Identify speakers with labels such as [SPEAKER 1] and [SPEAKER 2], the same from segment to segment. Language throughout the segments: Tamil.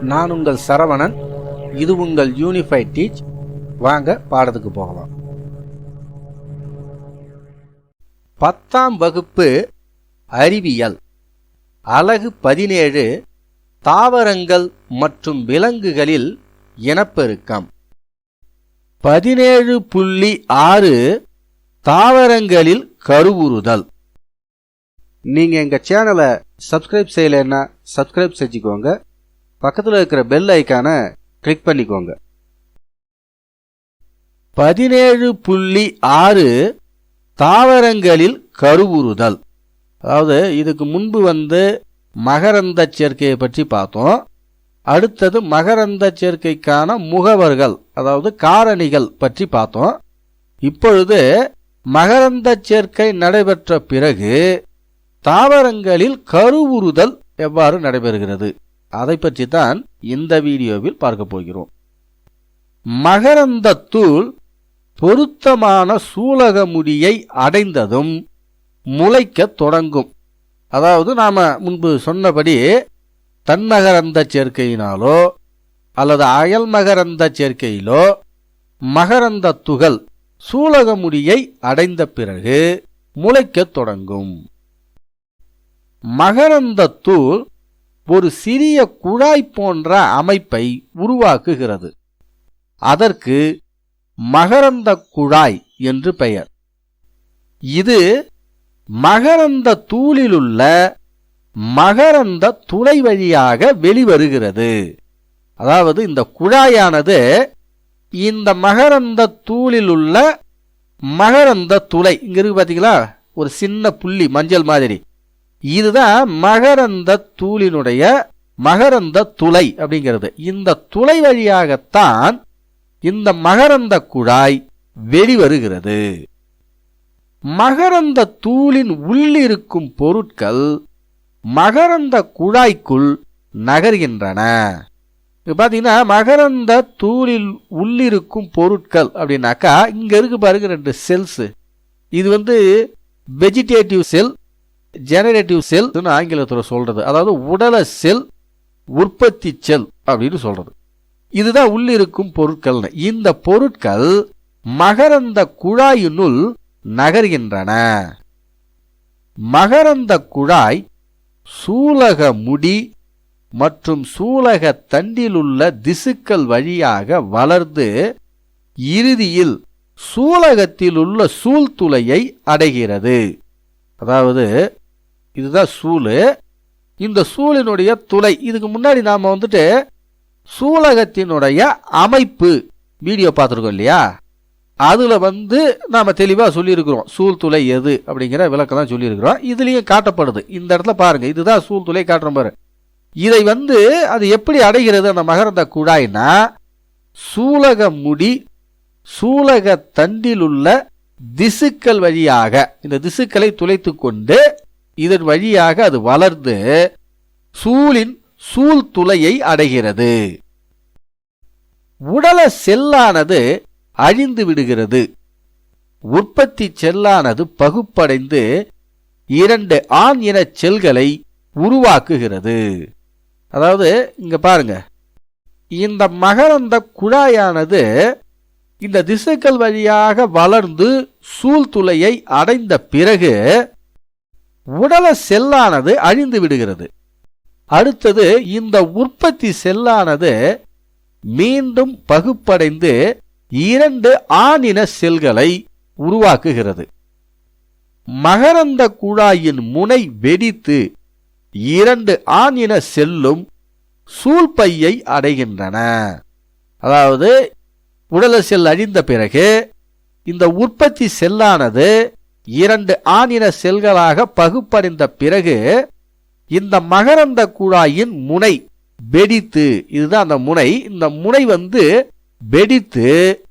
[SPEAKER 1] நான் உங்கள் சரவணன். இது உங்கள் யூனிஃபைட் டீச் வாங்க பாடத்துக்கு போகலாம். பத்தாம் வகுப்பு அறிவியல். அலகு பதினேழு தாவரங்கள் மற்றும் விலங்குகளில் இனப்பெருக்கம். பதினேழு புள்ளி ஆறு தாவரங்களில் கருவுறுதல். நீங்கள் எங்கள் சேனலை சப்ஸ்கிரைப் செய்யலைன்னா சப்ஸ்கிரைப் செஞ்சுக்கோங்க. பக்கத்தில் இருக்கிற பெல் ஐக்கானை கிளிக் பண்ணிக்கோங்க. பதினேழு புள்ளி ஆறு தாவரங்களில் கருவுறுதல். அதாவது இதுக்கு முன்பு வந்து மகரந்த சேர்க்கையை பற்றி பார்த்தோம். அடுத்தது மகரந்த சேர்க்கைக்கான முகவர்கள் அதாவது காரணிகள் பற்றி பார்த்தோம். இப்பொழுது மகரந்த சேர்க்கை நடைபெற்ற பிறகு தாவரங்களில் கருவுறுதல் எவ்வாறு நடைபெறுகிறது? அதை பற்றி தான் இந்த வீடியோவில் பார்க்க போகிறோம். மகரந்த தூள் பொருத்தமான சூலக முடியை அடைந்ததும் முளைக்கத் தொடங்கும். அதாவது நாம் முன்பு சொன்னபடி தன்மகரந்த சேர்க்கையினாலோ அல்லது அயல் மகரந்த சேர்க்கையிலோ மகரந்த துகள் சூலக முடியை அடைந்த பிறகு முளைக்கத் தொடங்கும். மகரந்தத்தூள் ஒரு சிறிய குழாய் போன்ற அமைப்பை உருவாக்குகிறது. அதற்கு மகரந்த குழாய் என்று பெயர். இது மகரந்த தூளிலுள்ள மகரந்த துளை வழியாக வெளிவருகிறது. அதாவது இந்த குழாயானது இந்த மகரந்த தூளில் உள்ள மகரந்த துளை. இங்க இருக்கு பார்த்தீங்களா ஒரு சின்ன புள்ளி மஞ்சள் மாதிரி. இதுதான் மகரந்த தூளினுடைய மகரந்த துளை அப்படிங்கிறது. இந்த துளை வழியாகத்தான் இந்த மகரந்த குழாய் வெளிவருகிறது. மகரந்த தூளின் உள்ளிருக்கும் பொருட்கள் மகரந்த குழாய்க்குள் நகர்கின்றன. பார்த்தீங்கன்னா பாத்தீங்கன்னா மகரந்த தூளில் உள்ளிருக்கும் பொருட்கள் அப்படின்னாக்கா இங்க இருக்கு பாருங்க ரெண்டு செல்ஸ் இது வந்து வெஜிடேட்டிவ் செல் ஜெனரேட்டிவ் செல் ஆங்கிலத்தில் சொல்றது. அதாவது உடல செல் உற்பத்தி செல் அப்படின்னு சொல்றது. இதுதான் உள்ளிருக்கும் பொருட்கள். இந்த பொருட்கள் மகரந்த குழாயினுள் நகர்கின்றன. மகரந்த குழாய் சூலக முடி மற்றும் சூலக தண்டிலுள்ள திசுக்கள் வழியாக வளர்ந்து இறுதியில் சூலகத்தில் உள்ள சூழ்துளையை அடைகிறது. அதாவது இதுதான் சூழு. இந்த சூழினுடைய துளை இதுக்கு முன்னாடி நாம் வந்துட்டு சூலகத்தினுடைய அமைப்பு வீடியோ பார்த்துருக்கோம் இல்லையா? அதில் வந்து நாம் தெளிவாக சொல்லியிருக்கிறோம். சூழ்துளை எது அப்படிங்கிற விளக்கம் சொல்லியிருக்கிறோம். இதுலேயும் காட்டப்படுது. இந்த இடத்துல பாருங்கள் இதுதான் சூழ்துளை காட்டுற பாரு இதை வந்து அது எப்படி அடைகிறது? அந்த மகரந்த குழாய்னா சூலக முடி சூலக தண்டில் உள்ள திசுக்கள் வழியாக இந்த திசுக்களை துளைத்து கொண்டு இதன் வழியாக அது வளர்ந்து சூழின் சூழ் துளையை அடைகிறது. உடல செல்லானது அழிந்து விடுகிறது. உற்பத்தி செல்லானது பகுப்படைந்து இரண்டு ஆண் இன செல்களை உருவாக்குகிறது. அதாவது இங்க பாருங்க. இந்த மகரந்த குழாயானது இந்த திசுக்கள் வழியாக வளர்ந்து சூழ்துளையை அடைந்த பிறகு உடல செல்லானது அழிந்து விடுகிறது. அடுத்தது இந்த உற்பத்தி செல்லானது மீண்டும் பகுப்படைந்து இரண்டு ஆணின செல்களை உருவாக்குகிறது. மகரந்த குழாயின் முனை வெடித்து இரண்டு ஆணின செல்லும் சூழ்பையை அடைகின்றன. அதாவது உடல செல் அழிந்த பிறகு இந்த உற்பத்தி செல்லானது இரண்டு ஆணின செல்களாக பகுப்படைந்த பிறகு இந்த மகரந்த குழாயின் முனை வெடித்து இதுதான் அந்த முனை இந்த முனை வந்து வெடித்து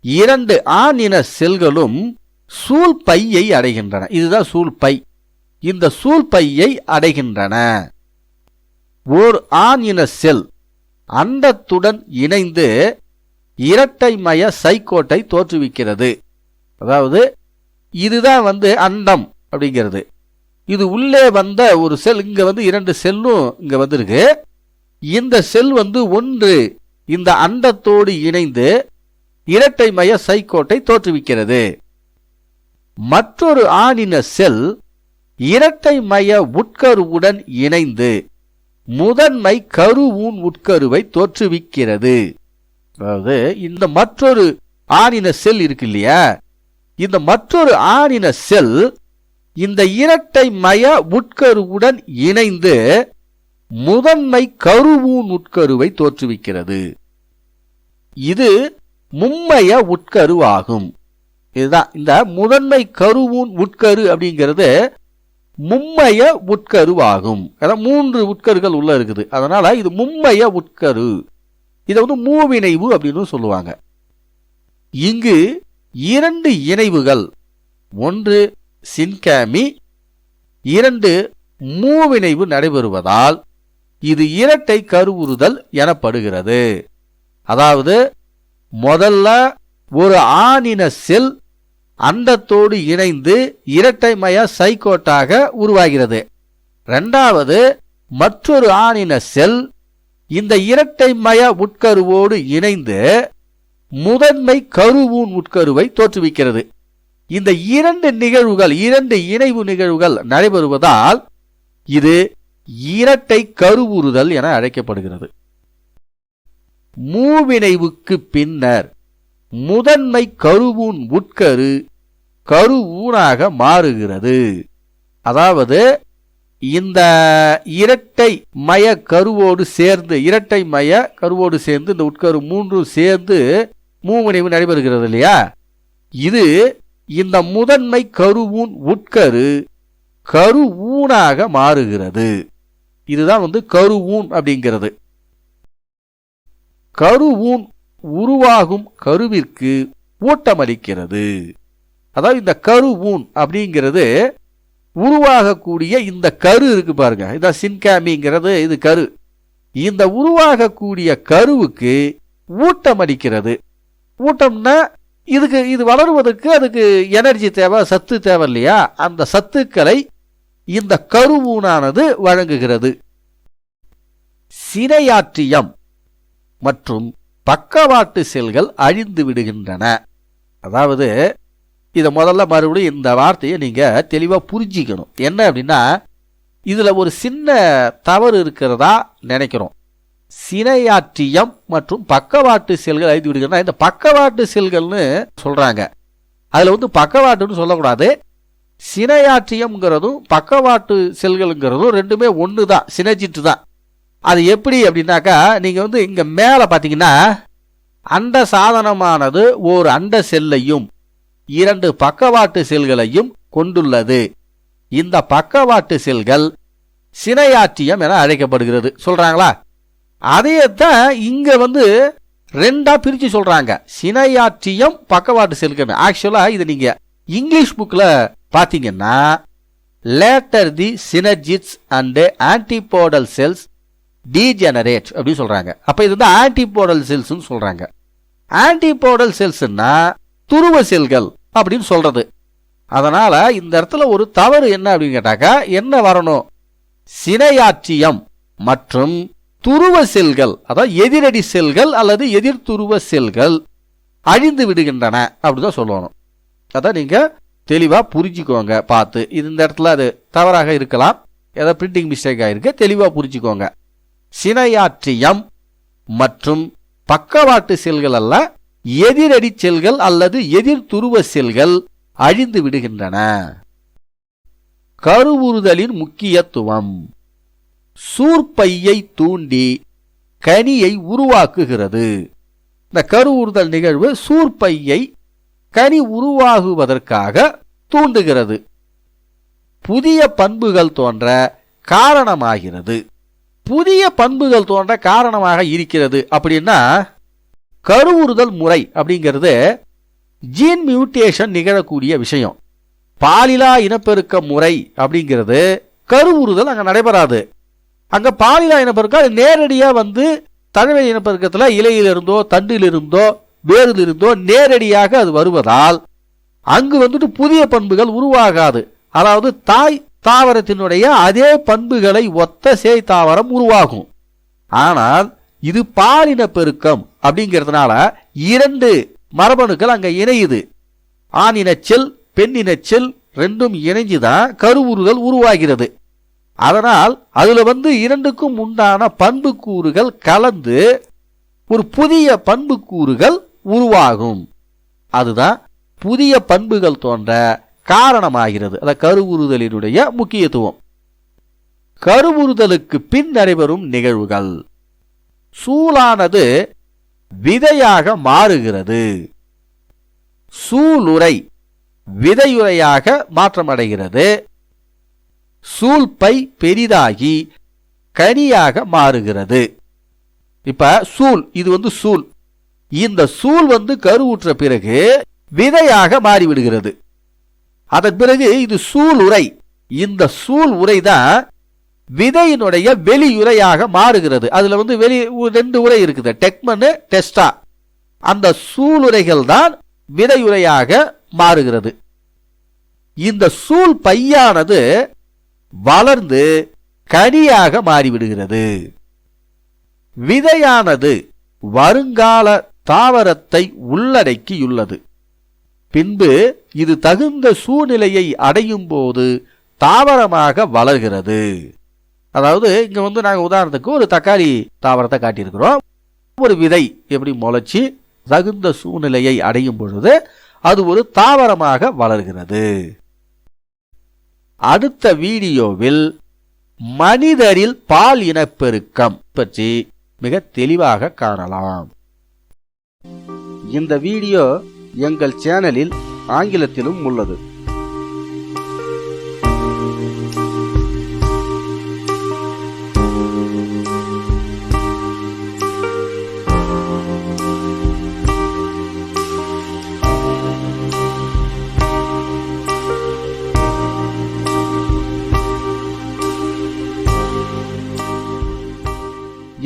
[SPEAKER 1] இரண்டு ஆணின செல்களும் சூழ் பையை அடைகின்றன. இதுதான் சூழ் பை. இந்த சூழ் பையை அடைகின்றன. ஓர் ஆண் இன செல் அண்டத்துடன் இணைந்து இரட்டைமய சைக்கோட்டை தோற்றுவிக்கிறது. அதாவது இதுதான் வந்து அண்டம் அப்படிங்கிறது. இது உள்ளே வந்த ஒரு செல் இங்கே வந்து இரண்டு செல்லும் இங்கே வந்திருக்கு. இந்த செல் வந்து ஒன்று இந்த அண்டத்தோடு இணைந்து இரட்டை மய சைக்கோட்டை தோற்றுவிக்கிறது. மற்றொரு ஆணின செல் இரட்டை மய உட்கருவுடன் இணைந்து முதன்மை கருவூன் உட்கருவை தோற்றுவிக்கிறது. அதாவது இந்த மற்றொரு ஆணின செல் இருக்கு இல்லையா? இந்த மற்றொரு ஆணின செல் இந்த இரட்டை மய உட்கருவுடன் இணைந்து முதன்மை கருவூன் உட்கருவை தோற்றுவிக்கிறது. இது மும்மைய உட்கரு ஆகும். இதுதான் இந்த முதன்மை கருவூன் உட்கரு அப்படிங்கிறது மும்மைய உட்கரு ஆகும். அதான் மூன்று உட்கருகள் உள்ள இருக்குது. அதனால இது மும்மைய உட்கரு. இதை வந்து மூவினைவு அப்படின்னு சொல்லுவாங்க. இங்கு இரண்டு இணைவுகள். ஒன்று சின்காமி இரண்டு மூவிணைவு நடைபெறுவதால் இது இரட்டை கருவுறுதல் எனப்படுகிறது. அதாவது முதல்ல ஒரு ஆணின செல் அண்டத்தோடு இணைந்து இரட்டைமய சைக்கோட்டாக உருவாகிறது. ரெண்டாவது மற்றொரு ஆணின செல் இந்த இரட்டைமய உட்கருவோடு இணைந்து முதன்மை கருவூன் உட்கருவை தோற்றுவிக்கிறது. இந்த இரண்டு நிகழ்வுகள் இரண்டு இணைவு நிகழ்வுகள் நடைபெறுவதால் இது இரட்டை கருவுறுதல் என அழைக்கப்படுகிறது. மூவினைவுக்கு பின்னர் முதன்மை கருவூன் உட்கரு கருவூனாக மாறுகிறது. அதாவது இந்த இரட்டை மய கருவோடு சேர்ந்து இரட்டை மய கருவோடு சேர்ந்து இந்த உட்கரு மூன்றும் சேர்ந்து மூவினைவு நடைபெறுகிறது இல்லையா? இது இந்த முதன்மை கருவூன் உட்கரு கருவூனாக மாறுகிறது. இதுதான் வந்து கருவூன் அப்படிங்கிறது. கருவூன் உருவாகும் கருவிற்கு ஊட்டமளிக்கிறது. அதாவது இந்த கருவூன் அப்படிங்கிறது உருவாகக்கூடிய இந்த கரு இருக்கு பாருங்க. இதான் சின்காமிங்கிறது இது கரு. இந்த உருவாகக்கூடிய கருவுக்கு ஊட்டமளிக்கிறது. ஊட்டம்னா இதுக்கு இது வளருவதற்கு அதுக்கு எனர்ஜி தேவை சத்து தேவை இல்லையா? அந்த சத்துக்களை இந்த கருவூனானது வழங்குகிறது. சினையாற்றியம் மற்றும் பக்கவாட்டு செல்கள் அழிந்து விடுகின்றன. அதாவது இதை முதல்ல மறுபடியும் இந்த வார்த்தையை நீங்கள் தெளிவாக புரிஞ்சிக்கணும். என்ன அப்படின்னா இதில் ஒரு சின்ன தவறு இருக்கிறதா நினைக்கிறோம். சினையாற்றியம் மற்றும் பக்கவாட்டு செல்கள் அழிந்து விடுகின்றன இந்த பக்கவாட்டு செல்கள்னு சொல்கிறாங்க அதில் வந்து பக்கவாட்டுன்னு சொல்லக்கூடாது. சினையாற்றியம்ங்கிறதும் பக்கவாட்டு செல்கள்ங்கிறதும் ரெண்டுமே ஒன்று தான் சினைச்சிட்டு தான் அது எப்படி அப்படின்னாக்கா நீங்கள் வந்து இங்கே மேலே பார்த்தீங்கன்னா அண்ட சாதனமானது ஓர் அண்ட செல்லையும் இரண்டு பக்கவாட்டு செல்களையும் கொண்டுள்ளது. இந்த பக்கவாட்டு செல்கள் சினையாற்றியம் என அழைக்கப்படுகிறது. சொல்கிறாங்களா அதையே தான் இங்க வந்து ரெண்டா பிரிச்சு சொல்றாங்க. சினையாற்றியம் பக்கவாட்டு செல்கள் ஆக்சுவலா இது நீங்க இங்கிலீஷ் புக்ல பாத்தீங்கன்னா later the synergids and antipodal cells degenerate அப்படின்னு சொல்றாங்க. அப்ப இது வந்து ஆன்டிபோடல் செல்ஸ்னு சொல்றாங்க. ஆன்டிபோடல் செல்ஸ்னா துருவ செல்கள் அப்படின்னு சொல்றது. அதனால இந்த இடத்துல ஒரு தவறு என்ன அப்படின்னு கேட்டாக்கா என்ன வரணும்? சினையாற்றியம் மற்றும் துருவ செல்கள் அதாவது எதிரடி செல்கள் அல்லது எதிர் துருவ செல்கள் அழிந்து விடுகின்றன அப்படிதான் சொல்லணும். அதான் நீங்கள் தெளிவாக புரிஞ்சுக்கோங்க பார்த்து. இது இந்த இடத்துல அது தவறாக இருக்கலாம். ஏதாவது பிரிண்டிங் மிஸ்டேக் ஆகிருக்கு தெளிவாக புரிஞ்சுக்கோங்க. சினையாற்றியம் மற்றும் பக்கவாட்டு செல்கள் அல்ல எதிரடி செல்கள் அல்லது எதிர் துருவ செல்கள் அழிந்து விடுகின்றன. கருவுறுதலின் முக்கியத்துவம். சூர்பையை தூண்டி கனியை உருவாக்குகிறது. இந்த கருவுறுதல் நிகழ்வு சூர்பையை கனி உருவாகுவதற்காக தூண்டுகிறது. புதிய பண்புகள் தோன்ற காரணமாகிறது. புதிய பண்புகள் தோன்ற காரணமாக இருக்கிறது அப்படின்னா கருவுறுதல் முறை அப்படிங்கிறது ஜீன் மியூட்டேஷன் நிகழக்கூடிய விஷயம். பாலிலா இனப்பெருக்க முறை அப்படிங்கிறது கருவுறுதல் அங்கே நடைபெறாது. அங்கே பாலிலா இனப்பெருக்கம் அது நேரடியாக வந்து தழுவை இனப்பெருக்கத்தில் இலையிலிருந்தோ தண்டிலிருந்தோ வேரிலிருந்தோ நேரடியாக அது வருவதால் அங்கு வந்துட்டு புதிய பண்புகள் உருவாகாது. அதாவது தாய் தாவரத்தினுடைய அதே பண்புகளை ஒத்த சேய் தாவரம் உருவாகும். ஆனால் இது பாலின பெருக்கம் அப்படிங்கிறதுனால இரண்டு மரபணுக்கள் அங்கே இணையுது. ஆணின செல் பெண்ணின செல் ரெண்டும் இணைஞ்சுதான் கருவுறுதல் உருவாகிறது. அதனால் அதில் வந்து இரண்டுக்கும் உண்டான பண்புக்கூறுகள் கலந்து ஒரு புதிய பண்புக்கூறுகள் உருவாகும். அதுதான் புதிய பண்புகள் தோன்ற காரணமாகிறது. அந்த கருவுறுதலினுடைய முக்கியத்துவம். கருவுறுதலுக்கு பின் நடைபெறும் நிகழ்வுகள். சூலானது விதையாக மாறுகிறது. சூளுரை விதையுரையாக மாற்றமடைகிறது. சூல்பை பெரிதாகி கனியாக மாறுகிறது. இப்ப சூல் இது வந்து சூல் இந்த சூல் வந்து கருவுற்ற பிறகு விதையாக மாறிவிடுகிறது. அதன் பிறகு இது சூல் உரை. இந்த சூல் உரை தான் விதையினுடைய வெளியுறையாக மாறுகிறது. அதுல வந்து வெளி ரெண்டு உரை இருக்குது. டெக்மனு டெஸ்டா. அந்த சூளுரைகள் தான் விதையுறையாக மாறுகிறது. இந்த சூல் பையானது வளர்ந்து கனியாக மாறிவிடுகிறது. விதையானது வருங்கால தாவரத்தை உள்ளடக்கியுள்ளது. பின்பு இது தகுந்த சூழ்நிலையை அடையும் போது தாவரமாக வளர்கிறது. அதாவது இங்க வந்து நாங்கள் உதாரணத்துக்கு ஒரு தக்காளி தாவரத்தை காட்டியிருக்கிறோம். ஒரு விதை எப்படி முளைச்சி தகுந்த சூழ்நிலையை அடையும் பொழுது அது ஒரு தாவரமாக வளர்கிறது. அடுத்த வீடியோவில் மனிதரில் பால் இனப்பெருக்கம் பற்றி மிக தெளிவாக காணலாம். இந்த வீடியோ எங்கள் சேனலில் ஆங்கிலத்திலும் உள்ளது.